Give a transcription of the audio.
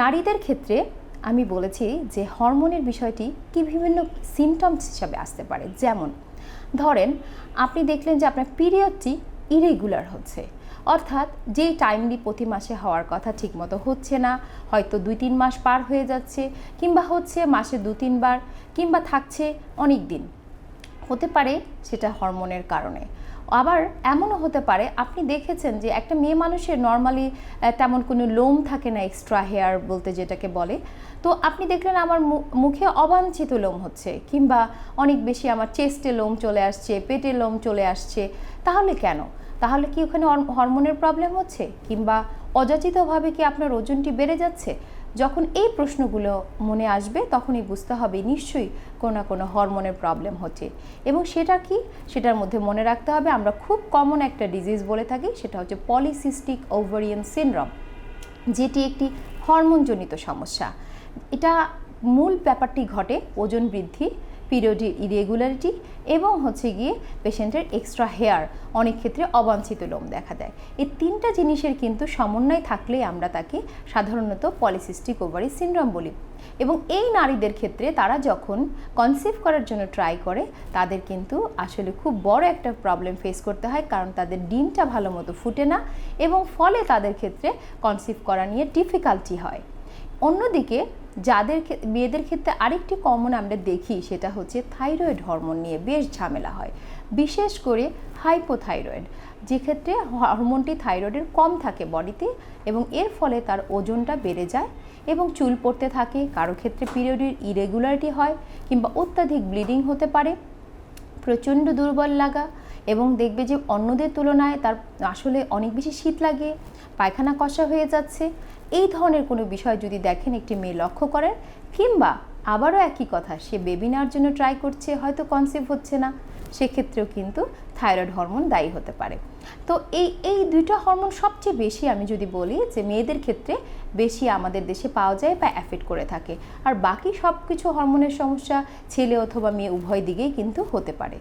নারীদের ক্ষেত্রে আমি বলেছি যে হরমোনের বিষয়টি কি বিভিন্ন সিমটমস হিসাবে আসতে পারে। যেমন, ধরেন, আপনি দেখলেন যে আপনার পিরিয়ডটি ইরেগুলার হচ্ছে। অর্থাৎ যেই টাইমলি প্রতি মাসে হওয়ার কথা ঠিকমতো হচ্ছে না, হয়তো দুই তিন মাস পার হয়ে যাচ্ছে, কিংবা হচ্ছে মাসে দু তিনবার কিংবা থাকছে অনেক দিন। হতে পারে সেটা হরমোনের কারণে। আবার এমনও হতে পারে, আপনি দেখেছেন যে একটা মেয়ে মানুষের নর্মালি তেমন কোনো লোম থাকে না এক্সট্রা হেয়ার বলতে যেটাকে বলে। তো আপনি দেখলেন আমার মুখে অবাঞ্ছিত লোম হচ্ছে, কিংবা অনেক বেশি আমার চেস্টে লোম চলে আসছে, পেটে লোম চলে আসছে। তাহলে কেন? তাহলে কি ওখানে হরমোনের প্রবলেম হচ্ছে? কিংবা অযাচিতভাবে কি আপনার ওজনটি বেড়ে যাচ্ছে? যখন এই প্রশ্নগুলো মনে আসবে, তখনই বুঝতে হবে নিশ্চয়ই কোনো না কোনো হরমোনের প্রবলেম হচ্ছে। এবং সেটা কি? সেটার মধ্যে মনে রাখতে হবে, আমরা খুব কমন একটা ডিজিজ বলে থাকি, সেটা হচ্ছে পলিসিস্টিক ওভারিয়ান সিনড্রম যেটি একটি হরমোনজনিত সমস্যা। এটা মূল ব্যাপারটি ঘটে ওজন বৃদ্ধি পিরিয়ডের ইরেগুলারিটি এবং হচ্ছে গিয়ে পেশেন্টের এক্সট্রা হেয়ার অনেক ক্ষেত্রে অবাঞ্ছিত লোম দেখা দেয়। এই তিনটা জিনিসের কিন্তু সমন্বয় থাকলেই আমরা তাকে সাধারণত পলিসিস্টিক ওভারি সিনড্রোম বলি। এবং এই নারীদের ক্ষেত্রে তারা যখন কনসিভ করার জন্য ট্রাই করে, তাদের কিন্তু আসলে খুব বড় একটা প্রবলেম ফেস করতে হয়, কারণ তাদের ডিমটা ভালো মতো ফুটে না এবং ফলে তাদের ক্ষেত্রে কনসিভ করা নিয়ে ডিফিকাল্টি হয়। অন্যদিকে, যাদের মেয়েদের ক্ষেত্রে আরেকটি কমন আমরা দেখি, সেটা হচ্ছে থাইরয়েড হরমোন নিয়ে বেশ ঝামেলা হয়। বিশেষ করে হাইপোথাইরয়েড যে ক্ষেত্রে হরমোনটি থাইরয়েডের কম থাকে বডিতে এবং এর ফলে তার ওজনটা বেড়ে যায় এবং চুল পড়তে থাকে, কারও ক্ষেত্রে পিরিয়ডের ইরেগুলারিটি হয় কিংবা অত্যাধিক ব্লিডিং হতে পারে, প্রচণ্ড দুর্বল লাগা এবং দেখবে যে অন্যদের তুলনায় তার আসলে অনেক বেশি শীত লাগে, পায়খানা কষা হয়ে যাচ্ছে। এই ধরনের কোনো বিষয় যদি দেখেন, একটি মেয়ে লক্ষ্য করেন, কিংবা আবারও একই কথা, সে বেবি নেওয়ার জন্য ট্রাই করছে, হয়তো কনসিভ হচ্ছে না, সেক্ষেত্রেও কিন্তু থাইরয়েড হরমোন দায়ী হতে পারে। তো এই এই দুইটা হরমোন সবচেয়ে বেশি আমি যদি বলি যে মেয়েদের ক্ষেত্রে বেশি আমাদের দেশে পাওয়া যায় বা অ্যাফেক্ট করে থাকে। আর বাকি সব কিছু হরমোনের সমস্যা, ছেলে অথবা মেয়ে উভয় দিকেই কিন্তু হতে পারে।